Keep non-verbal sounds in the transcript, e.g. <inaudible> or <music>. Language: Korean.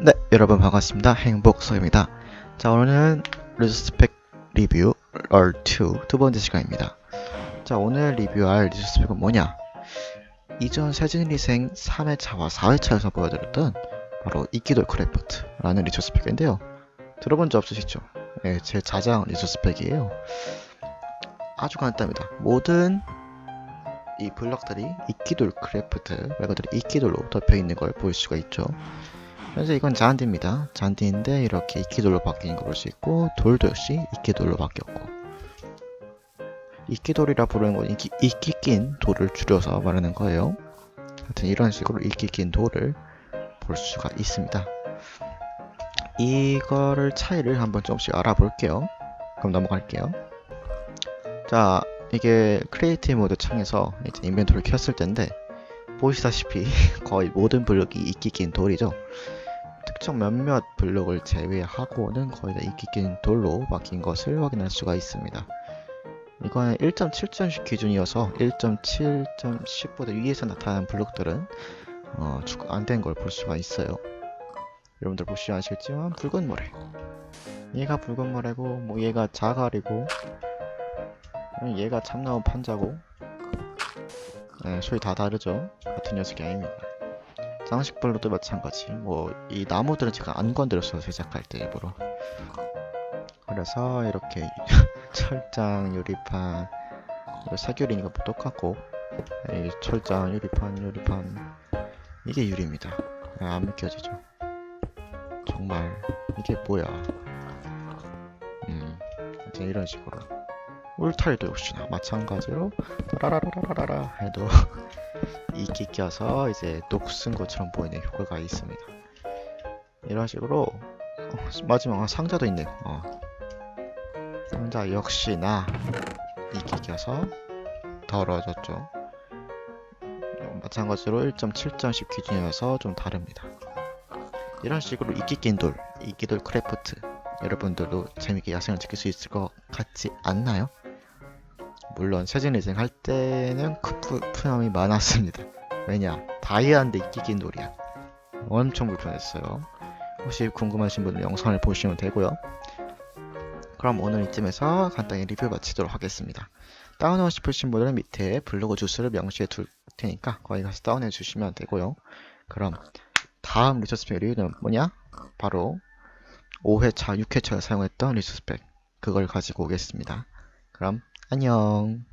네, 여러분 반갑습니다. 행복서입니다. 자, 오늘은 리스펙 리뷰 R2 두 번째 시간입니다. 자, 오늘 리뷰할 리스펙은 뭐냐? 이전 세진리생 3회차와 4회차에서 보여드렸던 바로 이끼돌 크래프트라는 리처스펙인데요. 들어본 적 없으시죠? 네, 제 자장 리처스펙이에요. 아주 간단합니다. 모든 이 블럭들이 이끼돌 크래프트 말 그대로 이끼돌로 덮여 있는 걸 볼 수가 있죠. 현재 이건 잔디입니다. 잔디인데 이렇게 이끼돌로 바뀐 거볼수 있고 돌도 역시 이끼돌로 바뀌었고 이끼돌이라 부르는 건 이끼, 이끼 낀 돌을 줄여서 말하는 거예요. 하여튼 이런 식으로 이끼 낀 돌을 볼 수가 있습니다. 이거를 차이를 한번 조금씩 알아볼게요. 그럼 넘어갈게요. 자, 이게 크리에이티브 모드 창에서 이제 인벤토리를 켰을 텐데 보시다시피 <laughs> 거의 모든 블록이 이끼 낀 돌이죠. 특정 몇몇 블록을 제외하고는 거의 다 이끼 낀 돌로 바뀐 것을 확인할 수가 있습니다. 이거는 1.7.10 기준이어서 1.7.10보다 위에서 나타나는 블록들은 어, 안된 걸 볼 수가 있어요. 여러분들 보시면 아시겠지만 붉은 모래 얘가 붉은 모래고 뭐 얘가 자갈이고 얘가 참나무 판자고? 네, 소리 다 다르죠? 같은 녀석이 아닙니다. 장식별로도 마찬가지. 뭐 이 나무들은 제가 안 건드렸어요 제작할 때 일부러. 그래서 이렇게 <laughs> 철장 유리판 사귤이니까 뭐 똑같고 이 철장 유리판 유리판 이게 유리입니다. 아, 안 믿겨지죠? 정말 이게 뭐야? 음 이런 식으로 울타리도 역시나 마찬가지로 라라라라라라 해도 <laughs> 이끼 껴서 이제 녹슨 것처럼 보이는 효과가 있습니다. 이런 식으로 어, 마지막 상자도 있네. 어. 상자 역시나 이끼 껴서 더러워졌죠. 어, 마찬가지로 1.7.10 기준이어서 좀 다릅니다. 이런 식으로 이끼 낀 돌, 이끼 돌 크래프트 여러분들도 재밌게 야생을 지킬 수 있을 것 같지 않나요? 물론 세진 리생 할 때는 푸념이 많았습니다. 왜냐 다이아인데 이끼긴 돌이야. 엄청 불편했어요. 혹시 궁금하신 분은 영상을 보시면 되고요. 그럼 오늘 이쯤에서 간단히 리뷰 마치도록 하겠습니다. 다운하고 싶으신 분들은 밑에 블로그 주소를 명시해 둘 테니까 거기 가서 다운해 주시면 되고요. 그럼 다음 리서스펙 리뷰는 뭐냐? 바로 5회차, 6회차에 사용했던 리서스펙 그걸 가지고 오겠습니다. 그럼 안녕.